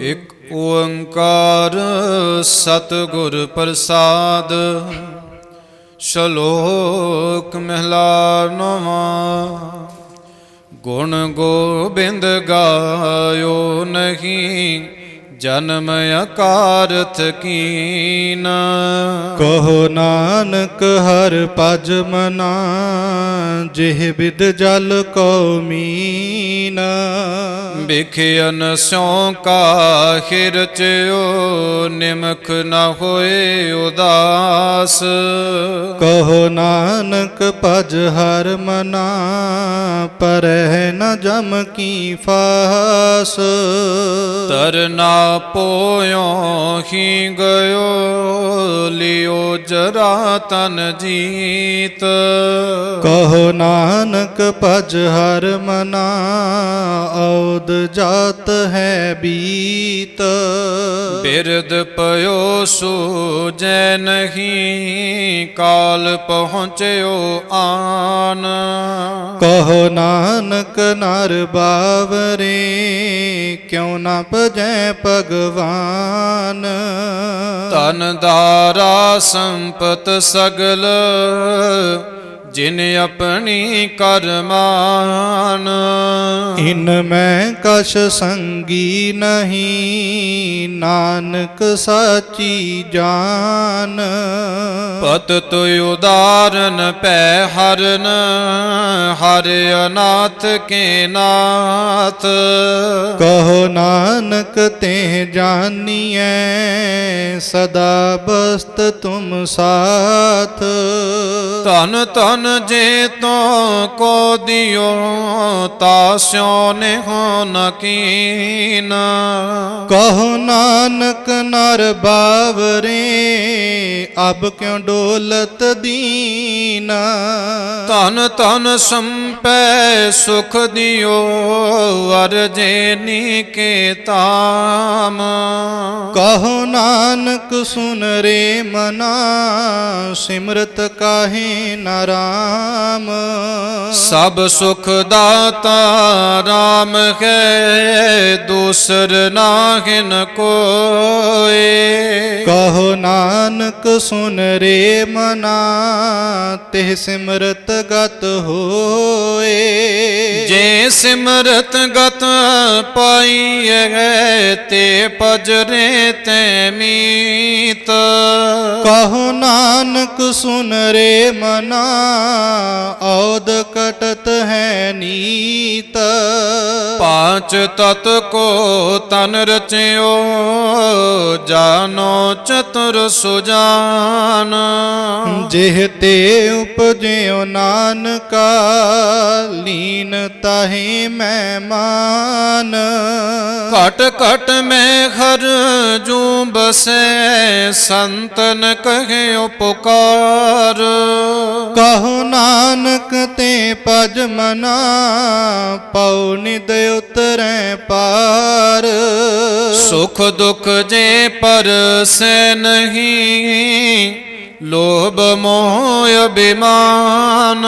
ਇਕ ਓੰਕਾਰ ਸਤਿਗੁਰ ਪ੍ਰਸਾਦ ਸ਼ਲੋਕ ਮਹਿਲਾ ਨਵਾਂ। ਗੁਣ ਗੋਬਿੰਦ ਗਾਇਓ ਨਹੀਂ ਜਨਮ ਅਕਾਰਥ ਕੀਨ। ਕਹੋ ਨਾਨਕ ਹਰ ਭਜ ਮਨਾ ਜਿਹ ਬਿਦ ਜਲ ਕੋ ਮੀਨ। ਬਿਖਿਅਨ ਸਿਉ ਕਾਹਿ ਰਚਿਓ ਨਿਮਖ ਨ ਹੋਏ ਉਦਾਸ। ਕਹੋ ਨਾਨਕ ਭਜ ਹਰ ਮਨਾ ਪਰਹਿ ਨ ਜਮ ਕੀ ਫਾਸ। ਤਰਨਾ ਪੋਇਓ ਹੀ ਗਇਓ, ਲਿਓ ਜਰਾ ਤਨ ਜੀਤ। ਕਹੋ ਨਾਨਕ ਭਜ ਹਰ ਮਨਾ, ਔਦ ਜਾਤ ਹੈ ਬੀਤ। ਬਿਰਦ ਪਇਓ ਸੂਜੈ ਨਹੀਂ ਕਾਲ ਪਹੁੰਚਿਓ ਆਨ। ਕਹੋ ਨਾਨਕ ਨਰ ਬਾਵਰੇ ਕਿਉ ਨਾ ਭਜੈ ਭਗਵਾਨ? ਧਨ ਦਾਰਾ ਸੰਪਤ ਸਗਲ ਜਿਨ ਆਪਣੀ ਕਰਮਾਨ। ਇਨ ਮੈਂ ਕਛ ਸੰਗੀ ਨਹੀਂ ਨਾਨਕ ਸਾਚੀ ਜਾਨ। ਪਤ ਤੁ ਉਦਾਰਨ ਪੈ ਹਰਨ ਹਰ ਅਨਾਥ ਕੇ ਨਾਥ। ਕਹੋ ਨਾਨਕ ਤੇ ਜਾਨੀਐ ਸਦਾ ਬਸਤ ਤੁਮ ਸਾਥ। ਧਨ ਧਨ ਜੇ ਤੋ ਕੋ ਦਿਓ ਤਾਸਿਓ ਨੇ ਹੋ ਨਕੀਨ ਕਹੋ ਨਾਨਕ ਨਰ ਬਾਵਰੇ ਅਬ ਕਿਉ ਡੋਲਤ ਦੀਨਾ? ਧਨ ਧਨ ਸੰਪੈ ਸੁਖ ਦਿਓ ਅਰਜੇ ਕੇ ਤਾਮ। ਕਹੋ ਨਾਨਕ ਸੁਨ ਰੇ ਮਨਾ ਸਿਮਰਤ ਕਾਹੇ ਨਾਰਾਮ ਸਭ ਸੁਖ ਦਾਤਾ RAM ਹੈ ਦੂਸਰ ਨਾਹਿਨ ਕੋਏ। ਕਹੋ ਨਾਨਕ ਸੁਨ ਰੇ ਮਨਾ ਤਿਹ ਸਿਮਰਤ ਗਤ ਹੋਏ। ਜੇ ਸਿਮਰਤ ਗਤ ਪਾਈਐ ਤੇ ਪਜਰੇ ਤੇ ਮੀਤ। ਕਹੋ ਨਾਨਕ ਸੁਨ ਰੇ ਮਨਾ ਔਦ ਕਟਤ ਹੈ ਨੀਤ। ਪਾਂਚ ਤਤ ਕੋ ਤਨ ਰਚਿਓ ਜਾਨੋ ਚਤੁਰ ਸੁਜਾਨ ਜਿਹ ਤੇ ਉਪਜਿਓ ਨਾਨਕਾ ਲੀਨ ਤਾਹੇ ਮੈਂ ਮਾਨ। ਘਟ ਘਟ ਮੈਂ ਹਰ ਜੂ ਬਸੈ ਸੰਤਨ ਕਹਿਓ ਪੁਕਾਰ ਕਹੋ ਨਾਨਕ ਤੇ ਭਜ ਮਨਾ ਪਉ ਨਿਦ ਉਤਰੈ ਪਾਰ। ਸੁਖ ਦੁਖ ਜੇ ਪਰਸੈ ਨਹੀਂ ਲੋਭ ਮੋਹ ਅਭਿਮਾਨ।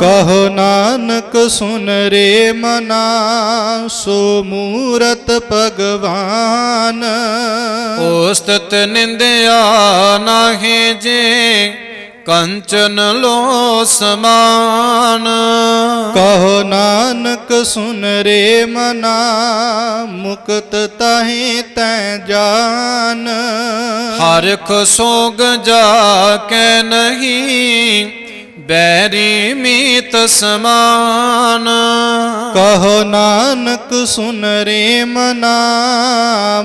ਕਹੋ ਨਾਨਕ ਸੁਨ ਰੇ ਮਨਾ ਸੋ ਮੂਰਤ ਭਗਵਾਨ। ਉਸਤਤ ਨਿੰਦਿਆ ਨਾਹੀ ਜੇ। ਕੰਚਨ ਲੋ ਸਮਾਨ। ਕਹੋ ਨਾਨਕ ਸੁਨ ਰੇ ਮਨਾ ਮੁਕਤ ਤਾਹੇ ਤੈ ਜਾਨ। ਹਰਖ ਸੋਗ ਜਾ ਕੇ ਨਹੀਂ ਬੈਰੀ ਮੀਤ ਸਮਾਨ। ਕਹੋ ਨਾਨਕ ਸੁਨ ਰੇ ਮਨਾ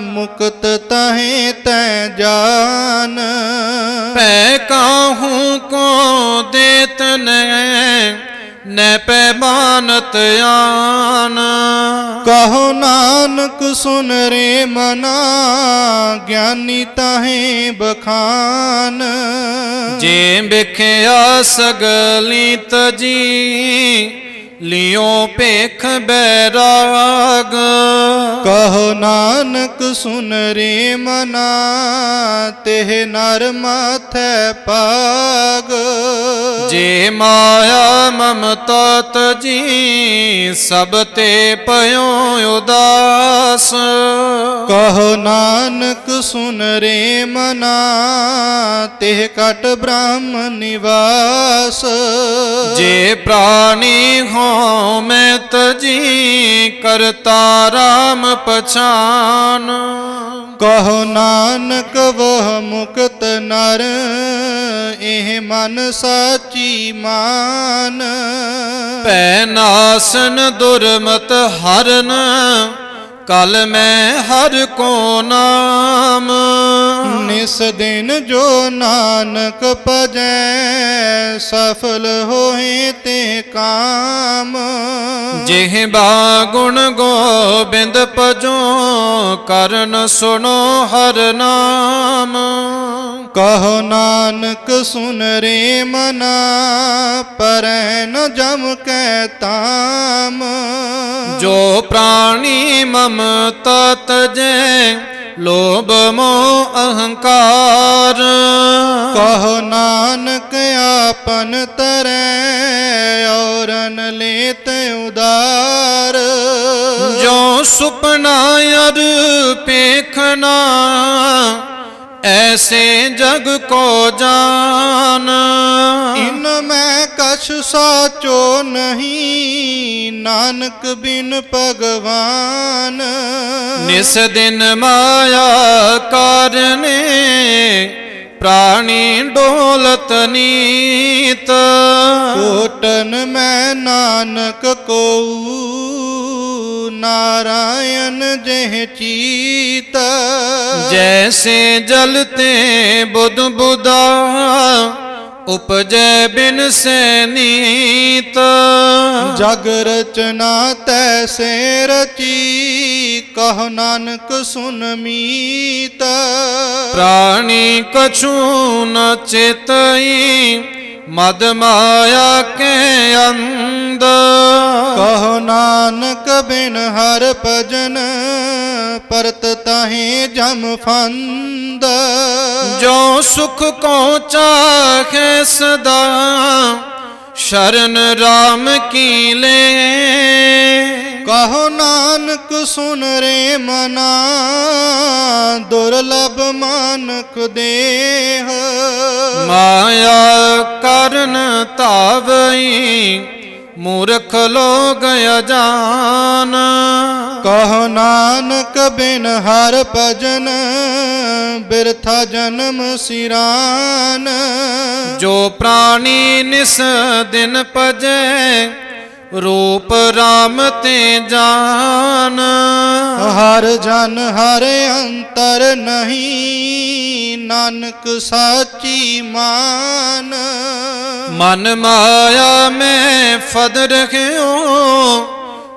ਮੁਕਤ ਤਾਹੇ ਤੈ ਜਾਨ। ਪੈ ਕਾਹੂ ਕੋ ਦੇਤ ਨੈ न पैमानत कहो नानक सुन रे मना ज्ञानी तह बखान। जे बेखिया सगली तजी ਲਿਓ ਭੇਖ ਬੈਰਾਗ। ਕਹੋ ਨਾਨਕ ਸੁਨ ਰੇ ਮਨਾ ਤਿਹ ਨਰ ਮਾਥੈ ਪਾਗ ਜੇ ਮਾਇਆ ਮਮਤਾ ਤਜੀ ਸਭ ਤੇ ਪਇਓ ਉਦਾਸ। ਕਹੋ ਨਾਨਕ ਸੁਨ ਰੇ ਮਨਾ ਤਿਹ ਕਟ ਬ੍ਰਹਮ ਨਿਵਾਸ। ਜੇ ਪ੍ਰਾਣੀ ਹੋ ਮੈਂ ਤਜੀ ਕਰਤਾ ਰਾਮ ਪਛਾਨ। ਕਹੋ ਨਾਨਕ ਵਹ ਮੁਕਤ ਨਰ ਇਹ ਮਨ ਸਾਚੀ ਮਾਨ। ਭੈ ਨਾਸਨ ਦੁਰਮਤ ਹਰਨ ਕਲ ਮੈਂ ਹਰ ਕੋ ਨਾਮ। ਨਿਸ ਦਿਨ ਜੋ ਨਾਨਕ ਭਜੈ ਸਫਲ ਹੋਏ ਤੇ ਕਾਮ। ਜਿਹ ਬਾ ਗੁਣ ਗੋਬਿੰਦ ਭਜੋ ਕਰਨ ਸੁਣੋ ਹਰ ਨਾਮ। ਕਹੋ ਨਾਨਕ ਸੁਨ ਰੇ ਮਨਾ ਪਰੈ ਨ ਜਮ ਕੈ ਤਾਮ। ਜੋ ਪ੍ਰਾਣੀ ਮਮਤਾ ਤਜੈ ਲੋਭ ਮੋਹ ਅਹੰਕਾਰ। ਕਹੋ ਨਾਨਕ ਆਪਨ ਤਰੈ ਔਰਨ ਲੇਤ ਉਦਾਰ। ਜੋ ਸੁਪਨਾ ਅਰ ਪੇਖਣਾ ਐਸੇ ਜਗ ਕੋ ਜਾਨ। ਇਨ ਮੈਂ ਕਛ ਸਾਚੋ ਨਹੀਂ ਨਾਨਕ ਬਿਨ ਭਗਵਾਨ। ਨਿਸ ਦਿਨ ਮਾਇਆ ਕਰਨੇ ਪ੍ਰਾਣੀ ਡੋਲਤ ਨੀਤ। ਕੋਟਨ ਮੈਂ ਨਾਨਕ ਕੋ ਨਾਰਾਇਣ ਜਿਹ ਚੀਤ। ਜੈਸੇ ਜਲ ਤੇ ਬੁੱਧ ਬੁਦਾ ਉਪਜੈ ਬਿਨ ਸੇ ਨੀਤ। ਜਗ ਰਚਨਾ ਤੈਸੇ ਰਚੀ ਕਹ ਨਾਨਕ ਸੁਨ ਮੀਤ। ਪ੍ਰਾਣੀ ਕਛੂ ਨ ਚੇਤਈ ਮਦ ਮਾਇਆ ਕੇ ਅੰਦ ਕਹੋ ਨਾਨਕ ਬਿਨ ਹਰ ਭਜਨ ਪਰਤ ਤਾਹੇ ਜਮ ਫੰਦ। ਜੋ ਸੁਖ ਕੋ ਚਾਖੇ ਸਦਾ ਸ਼ਰਨ ਰਾਮ ਕੀ ਲੈ। ਕਹੋ ਨਾਨਕ ਸੁਨ ਰੇ ਮਨਾ ਦੁਰਲਭ ਮਾਨਕ ਦੇਹ। ਮਾਇਆ ਕਰਨ ਧਾਵਈ ਮੂਰਖ ਲੋਗ ਅਜਾਨ। ਕਹੋ ਨਾਨਕ ਬਿਨ ਹਰ ਭਜਨ ਬਿਰਥਾ ਜਨਮ ਸਿਰਾਨ। ਜੋ ਪ੍ਰਾਣੀ ਨਿਸ ਦਿਨ ਭਜੈ ਰੂਪ ਰਾਮ ਤੇ ਜਾਨ। ਹਰ ਜਨ ਹਰ ਅੰਤਰ ਨਹੀਂ ਨਾਨਕ ਸਾਚੀ ਮਾਨ। ਮਨ ਮਾਇਆ ਮੈਂ ਫਦ ਰਖਿਓ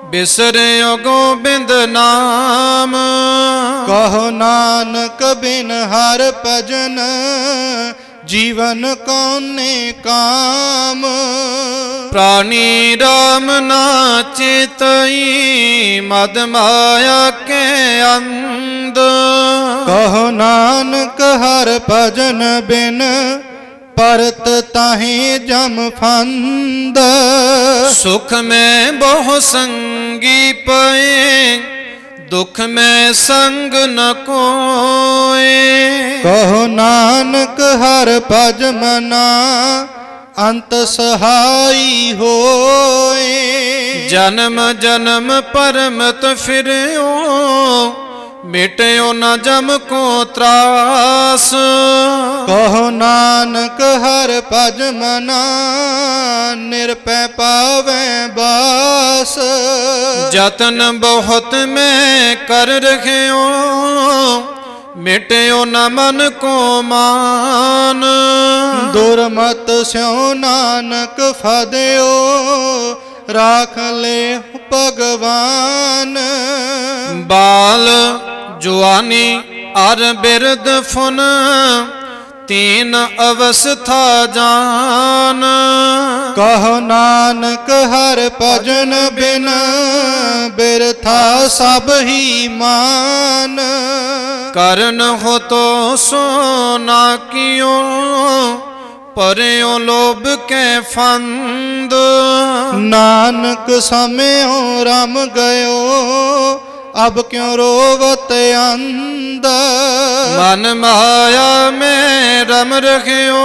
ਬਿਸਰਿਓ ਗੋਬਿੰਦ ਨਾਮ। ਕਹੋ ਨਾਨਕ ਬਿਨ ਹਰ ਭਜਨ ਜੀਵਨ ਕੌਨੇ ਕਾਮ? ਪ੍ਰਾਣੀ ਰਾਮ ਨਾ ਚੇਤਈ ਮਦ ਮਾਇਆ ਕੇ ਅੰਧ। ਕਹੋ ਨਾਨਕ ਹਰ ਭਜਨ ਬਿਨ ਪਰਤ ਤਾਹੇ ਜਮ ਫੰਦ। ਸੁਖ ਮੈਂ ਬਹੁ ਸੰਗੀ ਪਏ ਦੁਖ ਮੈਂ ਸੰਗ ਨ ਕੋਏ। ਕਹੋ ਨਾਨਕ ਹਰ ਭਜ ਮਨਾ ਅੰਤ ਸਹਾਈ ਹੋਏ। ਜਨਮ ਜਨਮ ਪਰਮਤ ਫਿਰਿਓ ਮਿਟਿਓ ਨ ਜਮ ਕੋ ਤਰਾਸ। ਕਹੋ ਨਾਨਕ ਹਰ ਭਜ ਮਨਾ ਨਿਰਪੈ ਪਾਵੈ ਬਾਸ। ਜਤਨ ਬਹੁਤ ਮੈਂ ਕਰ ਰਖਿਓ ਮਿਟਿਓ ਨ ਮਨ ਕੋ ਮਾਨ। ਦੁਰਮਤ ਸਿਉ ਨਾਨਕ ਫਦਿਓ ਰਾਖ ਲੈ ਭਗਵਾਨ। ਬਾਲ ਜੁਆਨੀ ਅਰ ਬਿਰਦ ਫੁਨ ਤੀਨ ਅਵਸਥਾ ਜਾਨ। ਕਹੋ ਨਾਨਕ ਹਰ ਭਜਨ ਬਿਨ ਬਿਰਥਾ ਸਭ ਹੀ ਮਾਨ। ਕਰਨ ਹੋ ਤੋ ਸੋਨਾ ਕਿਉ ਪਰਿਓ ਲੋਭ ਕੈ ਫੰਦ। ਨਾਨਕ ਸਮਿਓ ਰਮ ਗਇਓ ਅਬ ਕਿਉ ਰੋਵਤ ਆਨੰਦ ਮਨ ਮਾਇਆ ਮੈਂ ਰਮ ਰਖਿਓ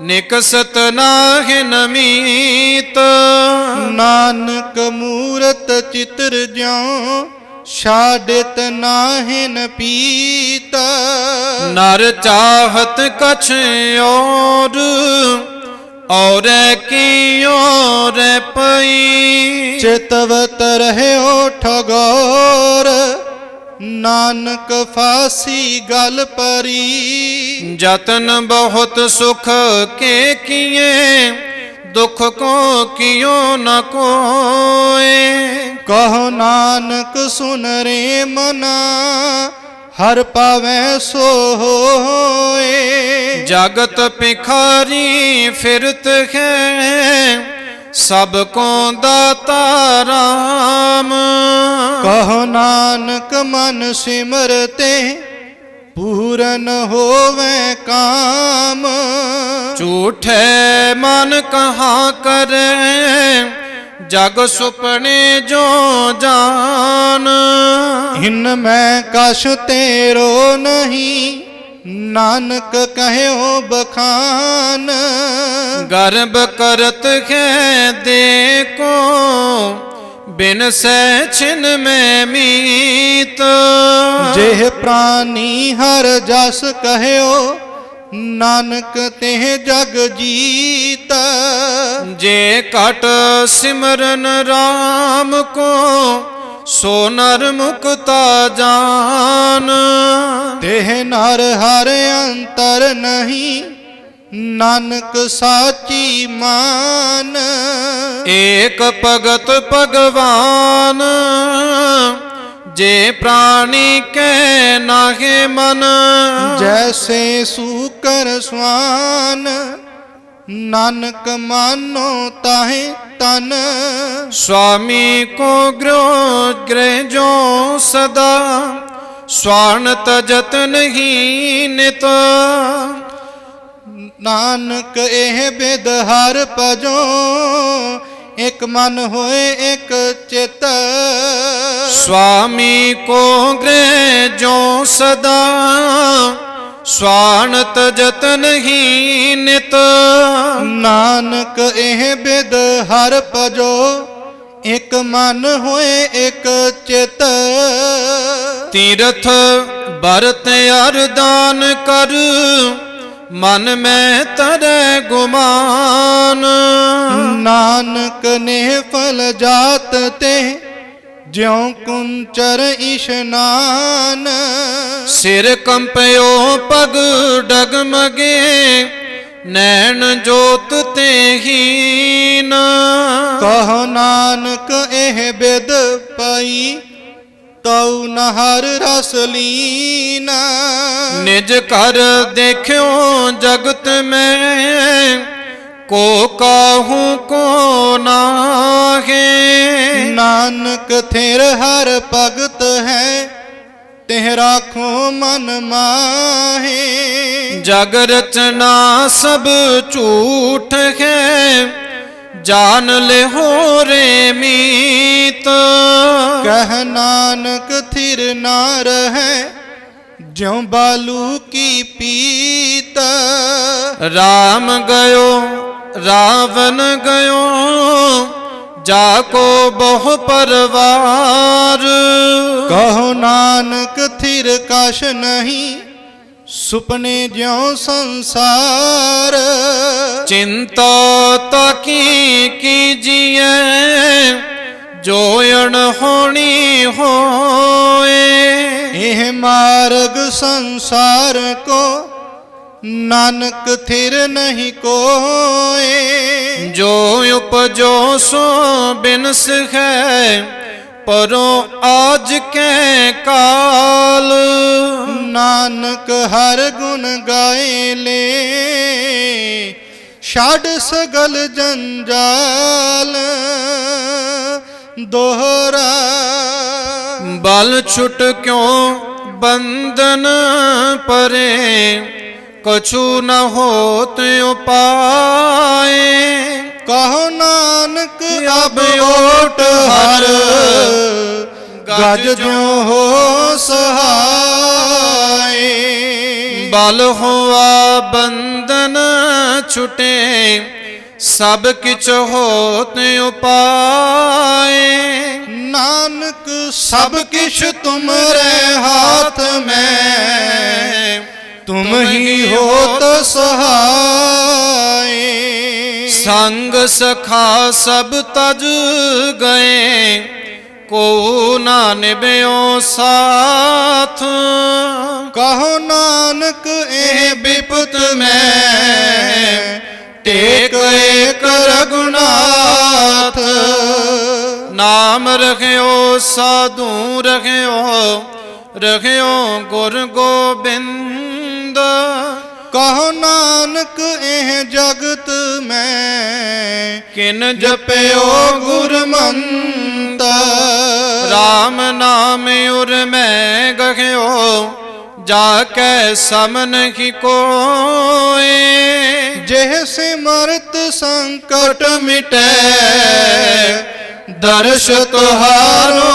ਨਿਕਸਤ ਨਾਹਿ ਨਮੀਤ ਨਾਨਕ ਮੂਰਤ ਚਿਤਰ ਜਿਉ ਛਾੜਤ ਨਾਹਿਨ ਪੀਤ। ਨਰ ਚਾਹਤ ਕਛ ਔਰ ਔਰ ਕੀ ਔਰ ਪਈ। ਚਿਤਵਤ ਰਹਿਓ ਠਗੋਰ ਨਾਨਕ ਫਾਸੀ ਗਲ ਪਰੀ। ਜਤਨ ਬਹੁਤ ਸੁਖ ਕੇ ਕੀਏ ਦੁਖ ਕੋ ਕਿਉ ਨ ਕੋਏ। ਕਹੋ ਨਾਨਕ ਸੁਨ ਰੇ ਮਨਾ ਹਰ ਪਾਵੈ ਸੋ ਹੋਏ ਜਗਤ ਭਿਖਾਰੀ ਫਿਰਤ ਹੈ ਸਭ ਕੋ ਦਾਤਾ ਰਾਮ। ਕਹੋ ਨਾਨਕ ਮਨ ਸਿਮਰਤੇ ਪੂਰਨ ਹੋਵੇ ਕਾਮ। ਝੂਠੇ ਮਨ ਕਹਾ ਕਰੇ ਜਗ ਸੁਪਨੇ ਜੋ ਜਾਨ। ਇਨ ਮੈਂ ਕਛ ਤੇਰੋ ਨਹੀਂ ਨਾਨਕ ਕਹਿਓ ਬਖਾਨ। ਗਰਬ ਕਰਤ ਹੈ ਦੇਖੋ ਬਿਨ ਸੈ ਛਿਨ ਮੈਂ ਮੀਤ। ਜਿਹ ਪ੍ਰਾਨੀ ਹਰ ਜਸ ਕਹਿਓ ਨਾਨਕ ਤਿਹ ਜਗ ਜੀਤ। ਜੇ ਕਟ ਸਿਮਰਨ RAM ਕੋ ਸੋ ਨਰ ਮੁਕਤਾ ਜਾਨ। ਤਿਹ ਨਰ ਹਰ ਅੰਤਰ ਨਹੀਂ ਨਾਨਕ ਸਾਚੀ ਮਾਨ। ਏਕ ਭਗਤ ਭਗਵਾਨ ਜੇ ਪ੍ਰਾਣੀ ਕੈ ਨਾਹੇ ਮਨ ਜੈਸੇ ਸੂਕਰ ਸਵਾਨ ਨਾਨਕ ਮਾਨੋ ਤਾਹੇ ਤਨ। ਸੁਆਮੀ ਕੋ ਗ੍ਰੋ ਗ੍ਰਹਿ ਜੋ ਸਦਾ ਸਵਾਨ ਤਜਤ ਨਹੀਂ ਨਿਤ। ਨਾਨਕ ਇਹ ਬਿਦ ਹਰ ਪਜੋ ਇਕ ਮਨ ਹੋਏ ਇਕ ਚਿਤ। ਸੁਆਮੀ ਕੋ ਗ੍ਰਹਿ ਜੋ ਸਦਾ ਸਵਾਨਤ ਜਤਨ ਹੀ ਨਿਤ। ਨਾਨਕ ਇਹ ਬਿਦ ਹਰ ਭਜੋ ਇਕ ਮਨ ਹੋਏ ਇਕ ਚਿਤ। ਤੀਰਥ ਬਰਤ ਅਰਦਾਨ ਕਰ ਮਨ ਮੈਂ ਤਰੈ ਗੁਮਾਨ। ਨਾਨਕ ਨੇ ਫਲ ਜਾਤ ਤੇ ਜਿਉ ਕੁੰਚਰ ਇਸ਼ਨਾਨ। ਸਿਰ ਕੰਪਿਓ ਪਗ ਡਗਮਗੇ ਨੈਣ ਜੋਤ ਤੇ ਹੀਨ। ਕਹੋ ਨਾਨਕ ਇਹ ਬਿਦ ਪਾਈ ਤਉ ਨਹਰ ਰਸ ਲੀਨਾ। ਨਿਜ ਘਰ ਦੇਖਿਓ ਜਗਤ ਮੈਂ ਕੋ ਕਾਹੂ ਕੋ ਨਾਹੇ। ਨਾਨਕ ਥਿਰ ਹਰ ਭਗਤ ਹੈ ਤਿਹ ਰਾਖੋ ਮਨ ਮਾਹੇ। ਜਗ ਰਚਨਾ ਸਭ ਝੂਠ ਹੈ ਜਾਨ ਲਿਹੋ ਰੇ ਮੀਤ। ਕਹਿ ਨਾਨਕ ਥਿਰ ਨਾ ਰਹੈ ਜਿਉ ਬਾਲੂ ਕੀ ਪੀਤ। ਰਾਮ ਗਇਓ ਰਾਵਨ ਗਇਓ ਜਾ ਕੋ ਬਹੁ ਪਰਵਾਰ। ਕਹੋ ਨਾਨਕ ਥਿਰ ਕਛ ਨਹੀਂ ਸੁਪਨੇ ਜਿਉ ਸੰਸਾਰ। ਚਿੰਤਾ ਤਾਕੀ ਕੀਜੀਐ? ਜੋ ਅਣ ਹੋਣੀ ਹੋਏ। ਇਹ ਮਾਰਗ ਸੰਸਾਰ ਕੋ ਨਾਨਕ ਥਿਰ ਨਹੀਂ ਕੋਏ। ਜੋ ਉਪਜੋ ਸੋ ਬਿਨਸ ਹੈ। ਪਰੋਂ ਆਜ ਕੈ ਕਾਲ। ਨਾਨਕ ਹਰ ਗੁਣ ਗਾਏ ਲੇ। ਛੱਡ ਸਗਲ ਜੰਜਾਲ। ਦੋਹਰਾ ਬਲ ਛੁੱਟ ਕਿਉ ਬੰਧਨ ਪਰੇ? ਕਛੂ ਨ ਹੋਤ ਉਪਾਏ। ਕਹੋ ਨਾਨਕ ਅਬ ਓਟ ਹਰ। ਗਜ ਜੋ ਹੋ ਸਹਾਈ ਬਲ ਹੋਆ ਬੰਧਨ ਛੁਟੇ ਸਭ ਕਿਛ ਹੋਤ ਉਪਾਏ। ਨਾਨਕ ਸਭ ਕਿਛ ਤੁਮਰੇ ਹਾਥ ਮੈਂ। ਤੁਮ ਹੀ ਹੋਤ ਸਹਾਈ ਸੰਗ ਸਖਾ ਸਭ ਤਜ ਗਏ ਕੋ ਨਾ ਨਿਭਿਓ ਸਾਥ। ਕਹੋ ਨਾਨਕ ਇਹ ਬਿਪਤ ਮੈਂ ਟੇਕ ਏਕ ਰਗੁਨਾਥ ਨਾਮ ਰਖਿਓ ਸਾਧੂ ਰਖਿਓ ਰਖਿਓ ਗੁਰ ਗੋਬਿੰਦ। ਕਹੋ ਨਾਨਕ ਇਹ ਜਗਤ ਮੈਂ। ਕਿਨ ਜਪਿਓ ਗੁਰਮੰਤ ਰਾਮ ਨਾਮ ਉਰ ਮੈਂ ਗਖਿਓ ਜਾ ਕੈ ਸਮਨ ਕੀ ਕੋਏ। ਜਿਹ ਸਿਮਰਤ ਸੰਕਟ ਮਿਟੈ ਦਰਸ਼ ਤੁਹਾਰੋ।